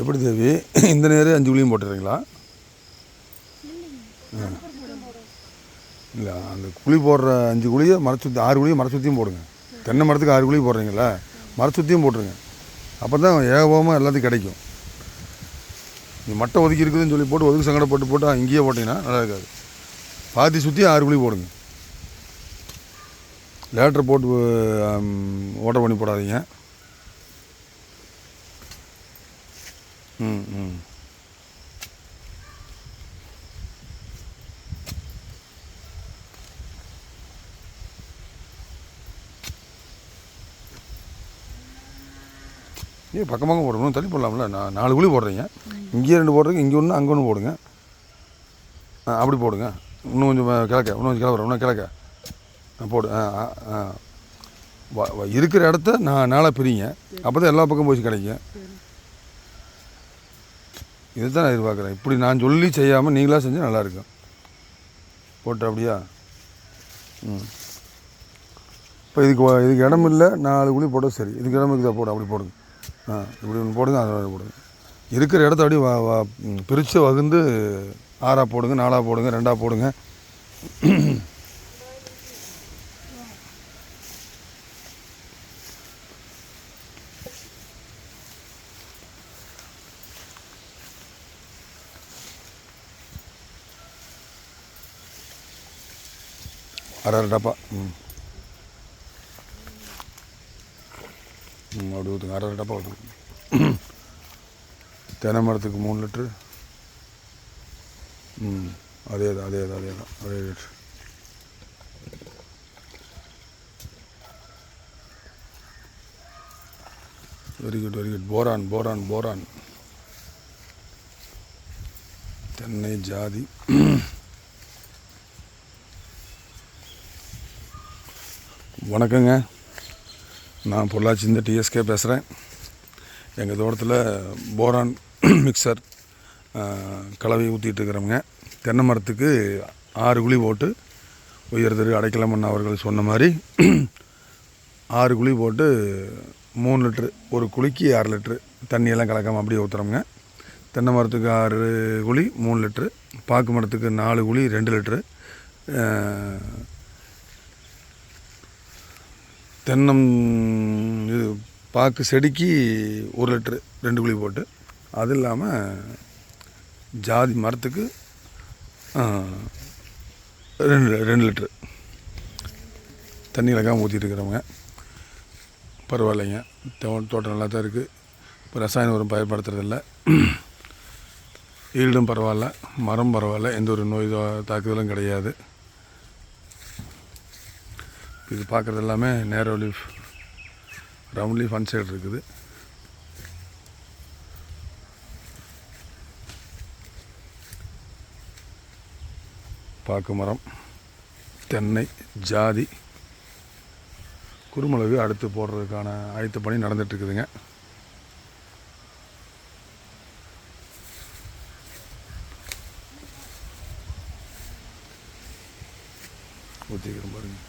எப்படி தேவி? இந்த நேரம் அஞ்சு குழியும் போட்டுறீங்களா? இல்லை அந்த குழி போடுற அஞ்சு குழியை மர சுற்றி ஆறு குழியை மர சுற்றியும் போடுங்க. தென்னை மரத்துக்கு ஆறு குழி போடுறீங்களா மர சுற்றியும் போட்டுருங்க. அப்போ தான் ஏகபோகமாக எல்லாத்துக்கும் கிடைக்கும். நீ மட்டை ஒதுக்கி இருக்குதுன்னு சொல்லி போட்டு ஒதுக்கு சங்கடப்பட்டு போட்டு இங்கேயே போட்டிங்கன்னா நல்லா இருக்காது. பாத்தி சுற்றி ஆறு குழி போடுங்க. லேட்டர் போட்டு ஆம், ஓட்டை பண்ணி போடாதீங்க. ம் ம் பக்கம் பக்கமாக போடணும் தள்ளி போடலாம்ல. நான் நாலு குழி போடுறீங்க. இங்கேயே ரெண்டு போடுறீங்க இங்கே ஒன்று அங்கே ஒன்று போடுங்க. ஆ அப்படி போடுங்க. இன்னும் கொஞ்சம் கிழக்க. இன்னும் கொஞ்சம் கிளம்புற இன்னும் கிழக்க. ஆ, போடு. இருக்கிற இடத்த நான் நாளாக பிரிங்க. அப்போ தான் எல்லா பக்கம் போய் கிடைக்கும். இதுதான் நான் எதிர்பார்க்குறேன். இப்படி நான் சொல்லி செய்யாமல் நீங்களாக செஞ்சால் நல்லாயிருக்கும் போட்டு அப்படியா? ம். இப்போ இதுக்கு இதுக்கு இடம் இல்லை. நாலு குழி போட்டால் சரி. இதுக்கு இடம் இருக்குதா? போட. அப்படி போடுங்க. ஆ இப்படி ஒன்று போடுங்க. அதை போடுங்க. இருக்கிற இடத்த அப்படியே வா வா பிரித்து வகுந்து ஆறாக போடுங்க நாலாக போடுங்க ரெண்டாக போடுங்க. அரை அரை டப்பா. ம். ம் அப்படி ஊற்றுங்க அரை அரை டப்பா ஊற்றுங்க தென்னை மரத்துக்கு மூணு லிட்ரு. ம். அதே தான் அதே தான் அதே தான். அதே litre. Very good very good. Boron boron boron. தென்னை ஜாதி. வணக்கங்க. நான் பொள்ளாச்சி இந்த டிஎஸ்கே பேசுகிறேன் எங்கள் தோட்டத்தில் போரான் மிக்சர் கலவை ஊற்றிட்டு இருக்கிறோமுங்க தென்னை மரத்துக்கு ஆறு குழி போட்டு உயர் திரு அடைக்கலமன் அவர்கள் சொன்ன மாதிரி ஆறு குழி போட்டு மூணு லிட்ரு ஒரு குழிக்கு ஆறு லிட்ரு தண்ணியெல்லாம் கலக்காமல் அப்படியே ஊற்றுறோங்க தென்னை மரத்துக்கு ஆறு குழி மூணு லிட்ரு பாக்கு மரத்துக்கு நாலு குழி ரெண்டு லிட்ரு தென்னம் இது பாக்கு செடிக்கு ஒரு லிட்ரு ரெண்டு குழி போட்டு. அது இல்லாமல் ஜாதி மரத்துக்கு ரெண்டு ரெண்டு லிட்ரு தண்ணி இலக்காமல் ஊற்றிட்டு இருக்கிறவங்க. பரவாயில்லைங்க. தோ- தோட்டம் நல்லா தான் இருக்குது இப்போ ரசாயன உரம் பயன்படுத்துறதில்ல. ஈல்டும் பரவாயில்ல. மரம் பரவாயில்ல. எந்த ஒரு நோய் தாக்குதலும் கிடையாது. இது பார்க்குறது எல்லாமே நேரோ லீஃப் ரவுண்ட் லீஃப் அன் சைடு இருக்குது. பாக்கு மரம் தென்னை ஜாதி குருமிளகு அடுத்து போடுறதுக்கான ஆயத்த பணி நடந்துகிட்ருக்குதுங்க. ஊற்றிக்கிறோம் பாருங்கள்